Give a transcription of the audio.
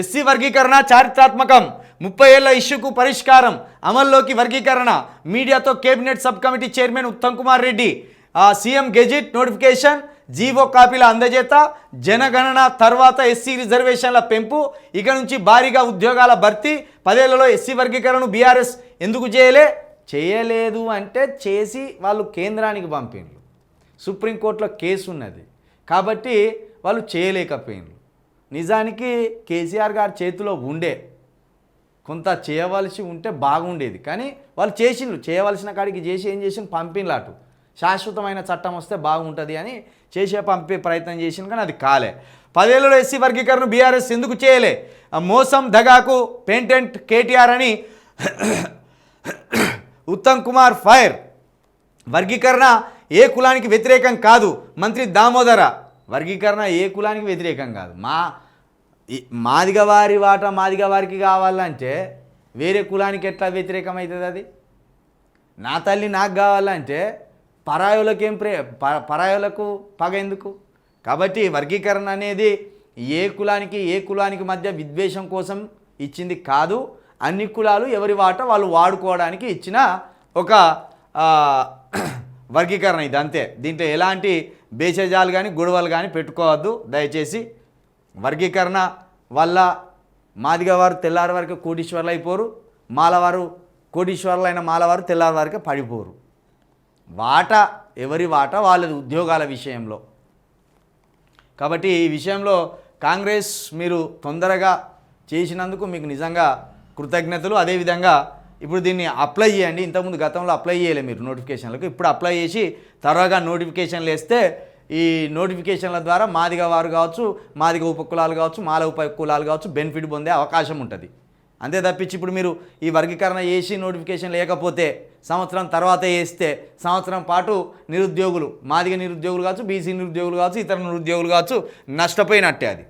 SC వర్గీకరణ చారిత్రాత్మకం. ముప్పై ఏళ్ళ ఇష్యూకు పరిష్కారం. అమల్లోకి వర్గీకరణ. మీడియాతో cabinet sub committee chairman Uttam Kumar Reddy. CM gazette notification GO కాపీల అందజేత జనగణన తర్వాత ఎస్సీ రిజర్వేషన్ల పెంపు ఇక నుంచి భారీగా ఉద్యోగాల భర్తీ పదేళ్ళలో ఎస్సీ వర్గీకరణను బీఆర్ఎస్ ఎందుకు చేయలే? చేయలేదు అంటే చేసి వాళ్ళు కేంద్రానికి పంపిండ్రు సుప్రీంకోర్టులో కేసు ఉన్నది కాబట్టి వాళ్ళు చేయలేకపోయిండ్రు నిజానికి కేసీఆర్ గారి చేతిలో ఉండే కొంత చేయవలసి ఉంటే బాగుండేది. కానీ వాళ్ళు చేసిండ్రు. చేయవలసిన కాడికి చేసి ఏం చేసిండ్రు? పంపిన్లు శాశ్వతమైన చట్టం వస్తే బాగుంటుంది అని చేసే పంపే ప్రయత్నం చేసింది కానీ అది కాలే. పదేళ్ళలో ఎస్సీ వర్గీకరణ బీఆర్ఎస్ ఎందుకు చేయలే? ఆ మోసం దగాకు పేటెంట్ కేటీఆర్ అని ఉత్తమ్ కుమార్ ఫైర్. వర్గీకరణ ఏ కులానికి వ్యతిరేకం కాదు. మంత్రి దామోదర. వర్గీకరణ ఏ కులానికి వ్యతిరేకం కాదు. మా మాదిగ వారి వాట మాదిగ వారికి కావాలంటే వేరే కులానికి ఎట్లా వ్యతిరేకం అవుతుంది అది? నా తల్లి నాకు కావాలంటే పరాయులకు ఏం ప్రే ప- పరాయులకు పగ ఎందుకు కాబట్టి వర్గీకరణ అనేది ఏ కులానికి ఏ కులానికి మధ్య విద్వేషం కోసం ఇచ్చింది కాదు. అన్ని కులాలు ఎవరి వాట వాళ్ళు వాడుకోవడానికి ఇచ్చిన ఒక వర్గీకరణ ఇది అంతే. దీంట్లో ఎలాంటి బేచజాలు కానీ గొడవలు కానీ పెట్టుకోవద్దు. దయచేసి వర్గీకరణ వల్ల మాదిగ వారు తెల్లారి వరకు కోటీశ్వర్లు అయిపోరు మాలవారు కోటీశ్వర్లైన మాలవారు తెల్లారి వరకు పడిపోరు. వాట ఎవరి వాట వాళ్ళది ఉద్యోగాల విషయంలో. కాబట్టి ఈ విషయంలో కాంగ్రెస్ మీరు తొందరగా చేసినందుకు మీకు నిజంగా కృతజ్ఞతలు. అదేవిధంగా ఇప్పుడు దీన్ని అప్లై చేయండి. ఇంతకుముందు గతంలో అప్లై చేయలే మీరు నోటిఫికేషన్లకు. ఇప్పుడు అప్లై చేసి త్వరగా నోటిఫికేషన్లు వేస్తే ఈ నోటిఫికేషన్ల ద్వారా మాదిగ వారు కావచ్చు మాదిగ ఉపకులాలు కావచ్చు మాల ఉపకులాలు కావచ్చు బెనిఫిట్ పొందే అవకాశం ఉంటుంది. అంతే తప్పించి ఇప్పుడు మీరు ఈ వర్గీకరణ చేసి నోటిఫికేషన్ లేకపోతే సంవత్సరం తర్వాత వేస్తే సంవత్సరం పాటు నిరుద్యోగులు మాదిగ నిరుద్యోగులు కావచ్చు బీసీ నిరుద్యోగులు కావచ్చు ఇతర నిరుద్యోగులు కావచ్చు నష్టపోయినట్టే అది.